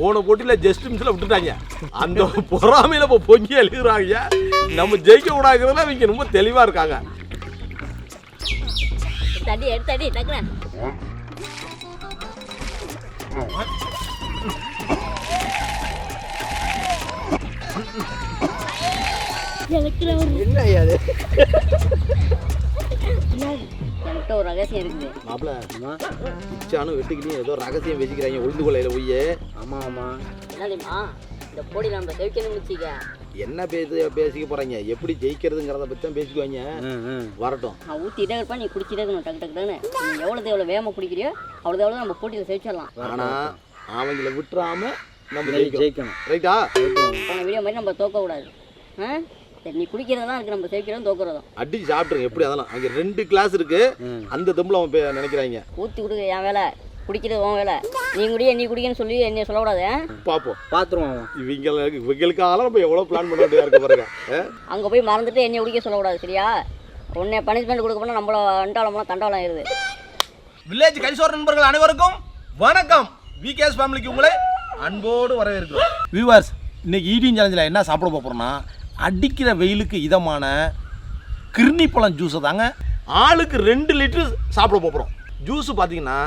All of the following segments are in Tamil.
போன போட்டியில் ஜஸ்ட் மிஸ்ல விட்டுட்டாங்க. அந்த பொறாமையில இப்போ பொங்கி எழுதுறாங்க நம்ம ஜெயிக்க கூடாதுங்கிறதுல இவங்க ரொம்ப தெளிவா இருக்காங்க. தடி எடுத்து அடி டக்குனு என்ன ஐயா இருக்குது மாப்பிள இச்சானும் வெட்டுக்கிட்டையும் ஏதோ ரகசியம் வச்சுக்கிறாங்க உளுந்து கொள்ளையில போய் ஆமா ஆமா. என்ன தெரியுமா இந்த போடி நம்ம செவிக்கணும் வச்சுக்க. என்ன பேசு பேசிக்க போறாங்க? எப்படி ஜெயிக்கிறதுங்கிறத பத்தி தான் பேசிக்குவாங்க. வரட்டும். நான் ஊற்றிட்டே இருப்பேன் நீ குடிச்சிட்டே இருக்கணும் டக்கு டக்கு டக்குன்னு நீ எவ்வளோது எவ்வளோ வேகமாக குடிக்கிறியோ அவ்வளோ எவ்வளோ நம்ம போட்டியில் செவிச்சிடலாம் ஆனா அவங்கள விட்டுறாம நம்ம ஜெயிக்கணும். ஜெயிக்கணும். ரைட்டா போன வீடியோ மாதிரி நம்ம தோக்கக்கூடாது. ஆ? சரி நீ குடிக்கிறதெல்லாம் இருக்கு நம்ம செவிக்கிறதும் தோக்குறதும். அடிச்சு சாப்பிட்டுருங்க எப்படி அதெல்லாம்? அங்க ரெண்டு கிளாஸ் இருக்கு. அந்த தம்புல அவன் பே- நினைக்கிறாங்க. ஊற்றி கொடுக்க என் வேலை. குடிக்கிறது உன் வேலை. நீ குடிய நீ குடிக்கன்னு சொல்லி என்னை சொல்லக்கூடாது பாப்போம். பாத்துருவோம் இவங்களுக்கு இவங்களுக்காக நம்ம எவ்வளவு பிளான் பண்ண வேண்டியதா இருக்கு பாருங்க ஆ? அங்கே போய் மறந்துட்டு என்னை குடிக்க சொல்லக்கூடாது சரியா? உன்னை பனிஷ்மெண்ட் கொடுக்க போனால் நம்மள அண்டாளம்லாம் தண்டாளம் ஆயிடுது. வில்லேஜ் கைசோர் நண்பர்கள் அனைவருக்கும் வணக்கம். விகேஎஸ் ஃபேமிலிக்கு உங்களை அன்போடு வரவேற்கிறோம். வியூவர்ஸ் இன்னைக்கு ஈட்டிங் சேலஞ்சில் என்ன சாப்பிட போகிறோம்னா அடிக்கிற வெயிலுக்கு இதமான கிருணி பழம் ஜூஸை தாங்க. ஆளுக்கு ரெண்டு லிட்டரு சாப்பிட போகிறோம் ஜூஸ் பார்த்தீங்கன்னா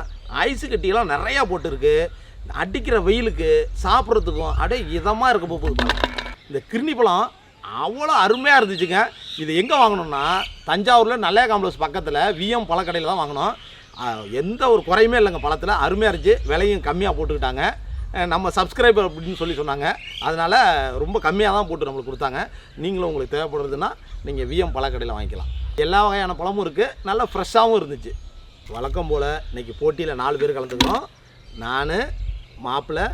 ஐஸ் கட்டியெல்லாம் நிறையா போட்டுருக்கு. அடிக்கிற வெயிலுக்கு சாப்பிட்றதுக்கும் அப்படியே இதமாக இருக்க போகுது இந்த கிருணி பழம் அவ்வளோ அருமையாக இருந்துச்சுங்க. இது எங்கே வாங்கணும்னா தஞ்சாவூரில் நல்ல காம்ப்ளெக்ஸ் பக்கத்தில் விஎம் பழக்கடையில் தான் வாங்கினோம். எந்த ஒரு குறையுமே இல்லைங்க பழத்தில். அருமையாக இருந்துச்சு. விலையும் கம்மியாக போட்டுக்கிட்டாங்க. நம்ம சப்ஸ்கிரைபர் அப்படின்னு சொல்லி சொன்னாங்க. அதனால் ரொம்ப கம்மியாக தான் போட்டு நம்மளுக்கு கொடுத்தாங்க. நீங்களும் உங்களுக்கு தேவைப்படுறதுன்னா நீங்கள் விஎம் பழக்கடையில் வாங்கிக்கலாம். எல்லா வகையான பழமும் இருக்குது நல்லா ஃப்ரெஷ்ஷாகவும் இருந்துச்சு. வழக்கம் போல் இன்றைக்கி போட்டியில் நாலு பேர் கலந்துக்கிறோம். நான் மாப்பிள்ளை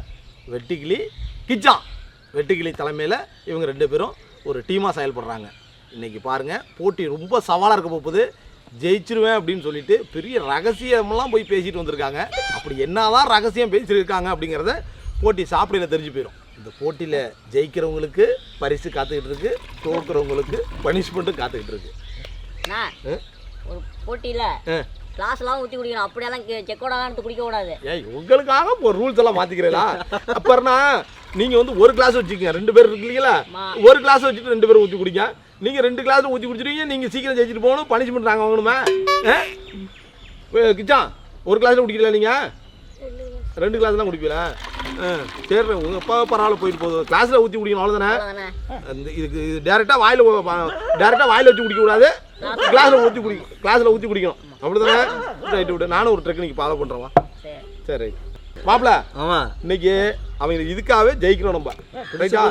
வெட்டிக்கிளி கிச்சான் வெட்டுக்கிளி தலைமையில் இவங்க ரெண்டு பேரும் ஒரு டீமாக செயல்படுறாங்க. இன்றைக்கி பாருங்கள் போட்டி ரொம்ப சவாலாக இருக்க போகுது. ஜெயிச்சிருவேன் அப்படின்னு சொல்லிட்டு பெரிய ரகசியமெல்லாம் போய் பேசிட்டு வந்திருக்காங்க. அப்படி என்னதான் ரகசியம் பேசியிருக்காங்க அப்படிங்கிறத போட்டி சாப்பிடையில் தெரிஞ்சு போயிடும் இந்த போட்டியில் ஜெயிக்கிறவங்களுக்கு பரிசு காத்துக்கிட்டு இருக்கு தோக்குறவங்களுக்கு பனிஷ்மெண்ட்டும் காத்துக்கிட்டு இருக்கு? ஒரு போட்டியில். கிளாஸ்லாம் ஊற்றி குடிக்கணும். அப்படியெல்லாம் செக்கோடாலாம் எடுத்து குடிக்க கூடாது. ஏய் உங்களுக்காக ஒரு ரூல்ஸ் எல்லாம் மாத்திக்கிறீங்களா அப்புறம்னா நீங்க வந்து ஒரு கிளாஸ் வச்சுக்கங்க. ரெண்டு பேர் இருக்கீங்களா ஆமா. ஒரு கிளாஸ் வச்சுட்டு ரெண்டு பேரும் ஊற்றி குடிங்க. நீங்க ரெண்டு கிளாஸ் ஊற்றி குடிச்சிருவீங்க நீங்க சீக்கிரம் ஜெயிச்சிட்டு போகணும் பனிஷ்மெண்ட் நாங்கள் வாங்கணுமா? கிச்சான் ஒரு கிளாஸ்ல குடிக்கல நீங்க? ரெண்டு கிளாஸ் தான் குடிப்பீங்களா? ஆ, சரி உங்க அப்பா பரவாயில்ல போயிட்டு போகுது. கிளாஸ்ல ஊற்றி குடிக்கணும் அவ்வளோதானே இதுக்கு இது டேரெக்டாக வாயில் டேரெக்டாக வாயில் வச்சு குடிக்க கூடாது கிளாஸில் ஊற்றி குடி கிளாஸில் ஊற்றி குடிக்கணும். அப்படிதானே ரைட்டு விட்டு நானும் ஒரு டெக்னிக் ஃபாலோ பண்ணுறேன் சரி. சரி ரைட் மாப்பிள ஆமா. இன்னைக்கு அவங்க இதுக்காகவே ஜெயிக்கணும் நம்ம. ரைட்டா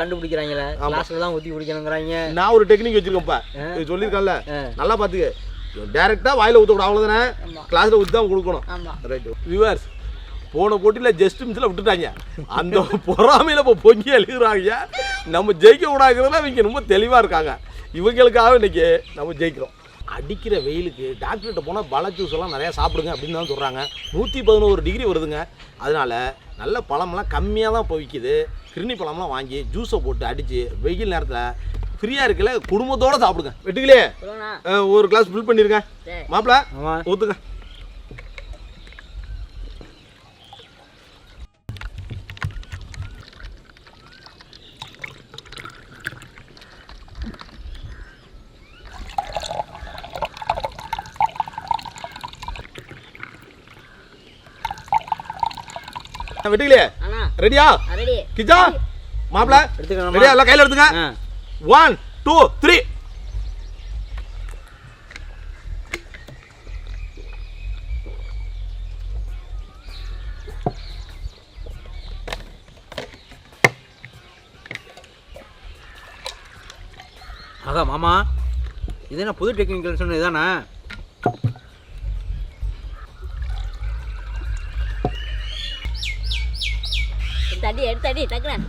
கண்டுபிடிக்கிறாங்களே. கிளாஸ்ல தான் ஊத்தி குடிக்கணுங்கிறாங்க நான் ஒரு டெக்னிக் வச்சிருக்கேன்ப்பா. இது சொல்லியிருக்கேன்ல. நல்லா பார்த்துக்க டேரெக்டாக வாயில் ஊற்றக்கூடாது அவ்வளோதானே கிளாஸில் ஊற்றி தான் கொடுக்கணும். ரைட்டு வியூவர்ஸ் போன போட்டியில் ஜஸ்ட் மிஸ்ல விட்டுட்டாங்க. அந்த பொறாமையில் இப்போ பொங்கி எழுதுறாங்க நம்ம ஜெயிக்க கூடாதுங்கிறதுல இவங்க ரொம்ப தெளிவாக இருக்காங்க. இவங்களுக்காக இன்னைக்கு நம்ம ஜெயிக்கிறோம். அடிக்கிற வெயிலுக்கு டாக்டர்கிட்ட போனால் பல ஜூஸ் எல்லாம் நிறையா சாப்பிடுங்க அப்படின்னு தான் சொல்கிறாங்க நூற்றி பதினோரு டிகிரி வருதுங்க. அதனால நல்ல பழம்லாம் கம்மியாக தான் விற்கிது கிருணி பழம்லாம் வாங்கி ஜூஸை போட்டு அடித்து வெயில் நேரத்தில் ஃப்ரீயாக இருக்கல குடும்பத்தோடு சாப்பிடுங்க. அஹ், ஒரு கிளாஸ் ஃபில் பண்ணிருங்க. சரி. மாப்பிள ஆமா. ஊற்றுங்க வெட்டுக்கலையே அண்ணா. ரெடியா ரெடி கிச்சா? மாப்பிள? எடுத்துக்கலாமா? ரெடியா எல்லாம் கையில் எடுத்துங்க. ஒன் டூ த்ரீ ஆகா மாமா. இது என்ன புது டெக்னிக்கல் சொன்னது தானே அடி எடுத்து அடி டக்குனு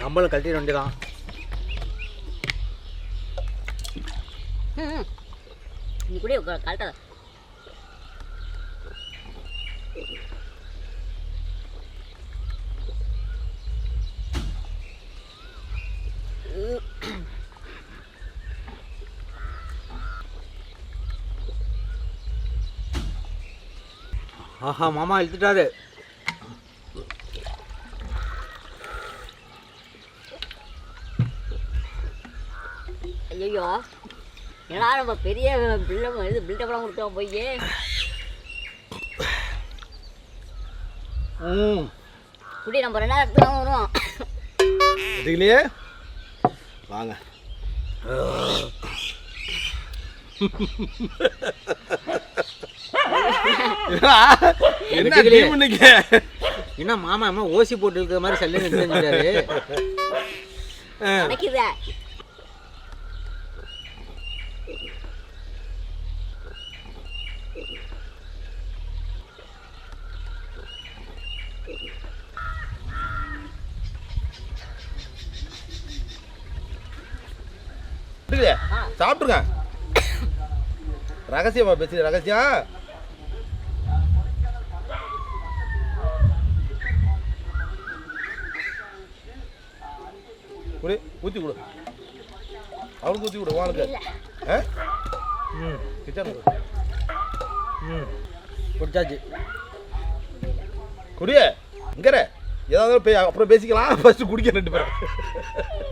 நம்மளும் கழட்டிட வேண்டியதான். நீ கூட கரெக்டாக ஆஹா மாமா இழுத்துட்டாரு. ஐயோ ஏன்னா நம்ம பெரிய பில்டம் இது பில்டப்லாம் கொடுத்தோம் போய் ம். குடி நம்ம ரெண்டாயிரம் இடத்துல தான் வரும் இதுலையே வாங்க. என்ன மாமா அம்மா ஓசி போட்டு இருக்கிற மாதிரி சல்லுன்னு இல்லையே சாப்பிட்டுருங்க. ரகசியமா பேசுறீங்க ரகசியம்? குடி ஊற்றி கொடு. அவனுக்கு ஊற்றி கொடு வாளுக்கு. ஆ? ம் கிச்சன் ம் குடிச்சாச்சு. குடி இங்கற. ஏதாவது அப்புறம் பேசிக்கலாம். ஃபர்ஸ்ட் குடிக்க ரெண்டு பேரும்.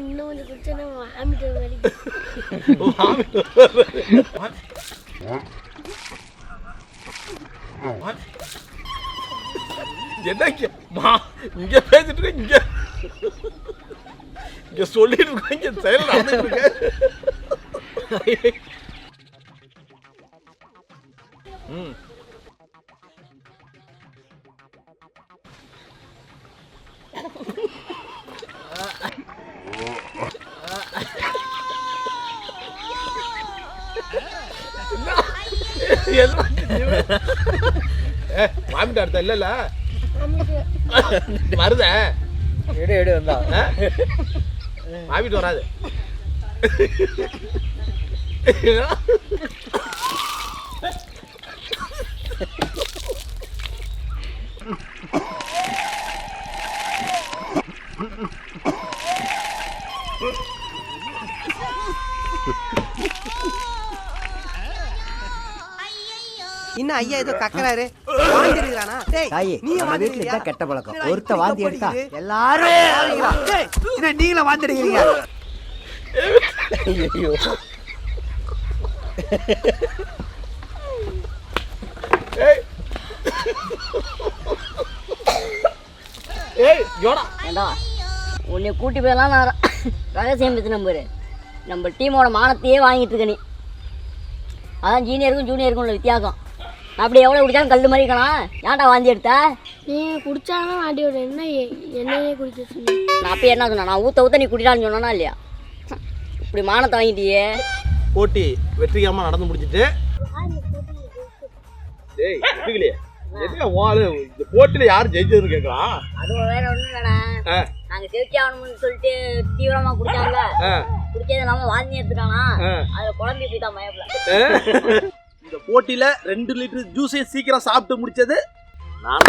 இன்னும் இன்னும் கொஞ்சம் வரைக்கும் என்ன மா இங்க பேசிட்டு இருக்க இங்க. இங்க சொல்லிட்டு இருக்க இங்க செயல் நடந்துட்டு இருக்க ம். ஏ வாமிட்டு இல்ல. இல்லைல்ல வருத எடு எடு வந்தா வாமிட்டு வராது இன்னும் ஐயா ஏதோ கக்கறாரு. வாந்தி எடுக்கிறானா டேய் தாயி நீ வாந்தி வீட்டுல இதான் கெட்ட பழக்கம். ஒருத்த வாந்தி எடுத்தா? எல்லாரும்? டேய், என்ன நீங்களும் வாந்தி எடுக்கிறீங்க ஐயோ ஏய். ஏய் யோடா. ஏண்டா உன்னை கூட்டி போயெல்லாம் நான் ரகசியம் பேசு நம்பரு நம்ம டீமோட மானத்தையே வாங்கிட்டு இருக்க நீ. அதான் ஜீனியருக்கும் ஜூனியருக்கும் உள்ள வித்தியாசம். அப்படி எவ்வளோ குடிச்சாலும் கல் மாதிரி இருக்கலாம். ஏன்டா வாந்தி எடுத்த? நீ குடிச்சாலும் வாண்டி விட என்ன என்னையே குடிக்க சொல்லி. நான் அப்பயே என்ன சொன்னேன்? நான் ஊற்ற ஊற்ற நீ குடிடான்னு சொன்னா இல்லையா? இப்படி மானத்தை வாங்கிட்டியே. போட்டி வெற்றிகரமா நடந்து முடிஞ்சிட்டு. டேய் எதுக்குலையே எதுக்கு வாழு இந்த போட்டியில யார் ஜெயிச்சதுன்னு கேட்கலாம்? அது வேற ஒன்றும் ஆ, நாங்கள் ஜெயிச்சே ஆகணும்னு சொல்லிட்டு தீவிரமாக குடிச்சாங்க குடிச்சது இல்லாமல் வாந்தி எடுத்துட்டானா. அதில் குழம்பி மயப்பில் ஆ. இந்த போட்டியில ரெண்டு லிட்டர் ஜூஸை சீக்கிரம் சாப்பிட்டு முடிச்சது நான்.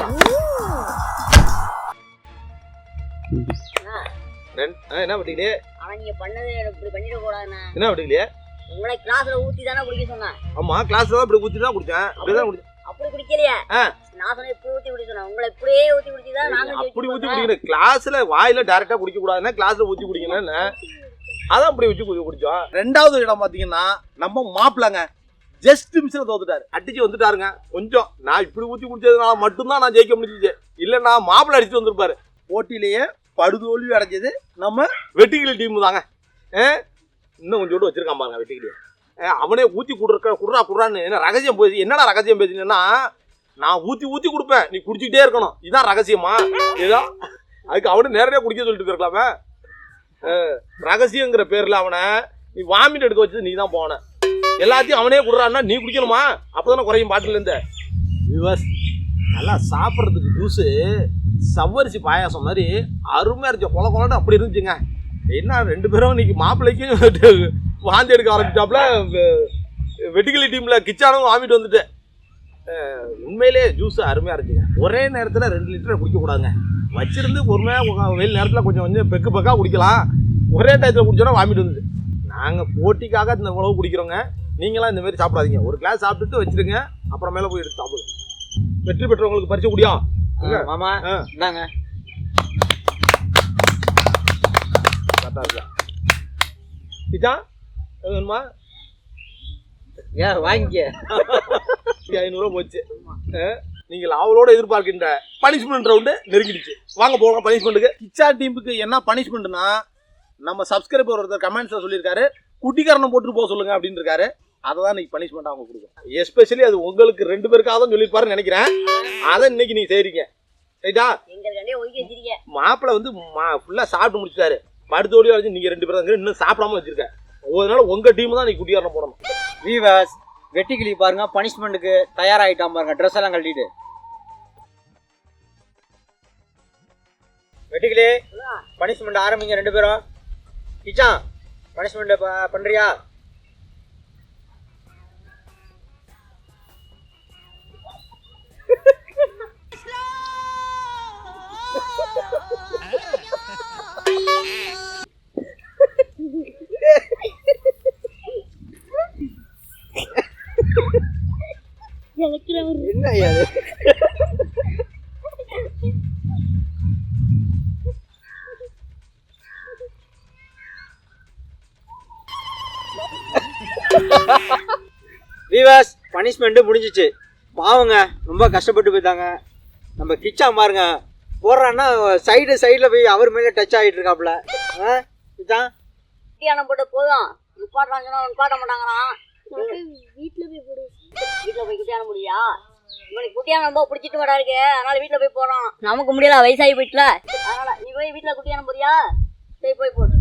என்ன பண்ணிக்கிட்டே ஆனால் நீங்கள் பண்ணது இப்படி பண்ணிடக்கூடாதுண்ணா என்ன பண்ணிக்கலையே உங்களை கிளாஸில் ஊற்றி தானே குடிக்க சொன்னேன். ஆமா கிளாஸ்ல தான் இப்படி ஊத்தி தான் குடிச்சேன் அப்படிதான் குடிச்சேன். அப்படி குடிக்கலையே? ஆ. நான் சொன்னேன் இப்படி ஊற்றி சொன்னேன். உங்களை இப்படியே ஊற்றி குடிச்சு தான் நாங்கள் அப்படி ஊத்தி குடிக்கணும். கிளாஸ்ல வாயில டைரக்டா குடிக்க கூடாதுன்னா கிளாஸ்ல ஊத்தி குடிக்கணும்னு. அதான் அப்படி வச்சு குடி குடிச்சோம். ரெண்டாவது இடம் பாத்தீங்கன்னா நம்ம மாப்பிளங்க ஜஸ்ட் மிஸ்ல தோத்துட்டாரு. அடிச்சு வந்துட்டாருங்க. கொஞ்சம் நான் இப்படி ஊற்றி குடிச்சதுனால மட்டும்தான் நான் ஜெயிக்க முடிஞ்சிச்சு. இல்லைன்னா மாப்பிள்ளை அடிச்சு வந்திருப்பாரு. போட்டியிலேயே படுதோல்வி அடைஞ்சது நம்ம வெட்டிக்கிளி டீம் தாங்க. இன்னும் கொஞ்சோண்டு வச்சிருக்கான் பாருங்க வெட்டிக்கிளியை அவனே ஊற்றி கொடுக்க குடுறா குடுறான்னு என்ன ரகசியம் பேசி என்னடா ரகசியம் பேசினேன்னா நான் ஊற்றி ஊற்றி கொடுப்பேன். நீ குடிச்சிக்கிட்டே இருக்கணும். இதுதான் ரகசியமா? ஏதோ அதுக்கு அவனு நேரடியாக குடிக்க சொல்லிட்டு இருக்கலாமே ரகசியங்கிற பேரில் அவனை நீ வாமிட் எடுக்க வச்சது நீ தான் போனேன் எல்லாத்தையும் அவனே குடுறான்னா நீ குடிக்கணுமா? அப்பதானே குறையும் பாட்டில இருந்த. நல்லா சாப்பிட்றதுக்கு ஜூஸு சவ்வரிசி பாயாசம் மாதிரி அருமையாக இருந்துச்சு கொல கொலன்னு அப்படி இருந்துச்சுங்க. என்ன ரெண்டு பேரும் இன்னைக்கு மாப்பிள்ளைக்கும் வாந்தி எடுக்க ஆரம்பிச்சாப்புல வெ- வெட்டிக்கிளி டீமில் கிச்சானும் வாமிட்டு வந்துட்டு. உண்மையிலே ஜூஸ் அருமையாக இருந்துச்சுங்க. ஒரே நேரத்தில் ரெண்டு லிட்டர் குடிக்கக்கூடாதுங்க வச்சிருந்து பொறுமையாக வெயில் நேரத்தில் கொஞ்சம் கொஞ்சம் பெக்கு பெக்காக குடிக்கலாம். ஒரே டயத்தில் குடிச்சோன்னா வாமிட்டு வந்துச்சு நாங்கள் போட்டிக்காக இந்த உழவு குடிக்கிறோங்க. நீங்களாம் இந்த மாதிரி சாப்பிடாதீங்க. ஒரு கிளாஸ் சாப்பிட்டுட்டு வச்சிருங்க அப்புறமேல போய் எடுத்து சாப்பிடு வெற்றி பெற்றவங்களுக்கு பரிசு குடியா? மாமா. இந்தாங்க. கரெக்டாக இருக்கா? வேணுமா? ஏன் வாங்கிக்க. ஐநூறுரூவா போச்சு. நீங்கள் அவளோட எதிர்பார்க்கின்ற பனிஷ்மெண்ட் ரவுண்டு நெருங்கிடுச்சு. வாங்க போகலாம் பனிஷ்மெண்ட்டுக்கு கிச்சா டீமுக்கு என்ன பனிஷ்மெண்ட்னா நம்ம சப்ஸ்கிரைபர் ஒருத்தர் கமெண்ட்ஸில் சொல்லியிருக்காரு. குட்டிக்காரனை போட்டு போக சொல்லுங்க அப்படின்னு இருக்காரு. அதை தான் இன்னைக்கு பனிஷ்மெண்ட் அவங்க கொடுக்கும். எஸ்பெஷலி அது உங்களுக்கு ரெண்டு பேருக்காக தான் சொல்லியிருப்பாருன்னு நினைக்கிறேன். அதை இன்னைக்கு நீங்க செய்றீங்க. ரைட்டா மாப்பிள்ளை வந்து ஃபுல்லாக சாப்பிட்டு முடிச்சிட்டாரு. படுத்தோடியா வச்சு நீங்கள் ரெண்டு பேரும் தான் இன்னும் சாப்பிடாம வச்சிருக்கேன் அதனால உங்கள் டீம் தான் நீ குட்டிக்காரனை போடணும். வீவர்ஸ் வெட்டி கிளி பாருங்க பனிஷ்மெண்ட்டுக்கு தயாராகிட்டான் பாருங்க ட்ரெஸ் எல்லாம் கழட்டிட்டு. வெட்டிக்கிளி பனிஷ்மெண்ட் ஆரம்பிங்க ரெண்டு பேரும். கிச்சான் பனிஷ்மெண்ட் பண்றியா? பனிஷ்மெண்ட்டு முடிஞ்சிச்சு. பாவங்க ரொம்ப கஷ்டப்பட்டு போயிட்டாங்க. நம்ம கிச்சா பாருங்க. போடுறான்னா சைடு சைடில் போய் அவர் மேலே டச் ஆகிட்டு இருக்காப்புல ஆ? கிச்சா குட்டியானம் போட்டு போதும். நிப்பாட்டுறான்னு சொன்னா நிப்பாட்ட மாட்டாங்களாம் வீட்டுல போய் போடு. வீட்டில் போய் குட்டியானம் முடியா இவனுக்கு குட்டியானம் ரொம்ப பிடிச்சிட்டு வரா இருக்கு. அதனால வீட்டில் போய் போறான் நமக்கு முடியல வயசாகி போயிட்டுல. அதனால நீ போய் வீட்டில் குட்டியானம் போறியா சரி போய் போடு.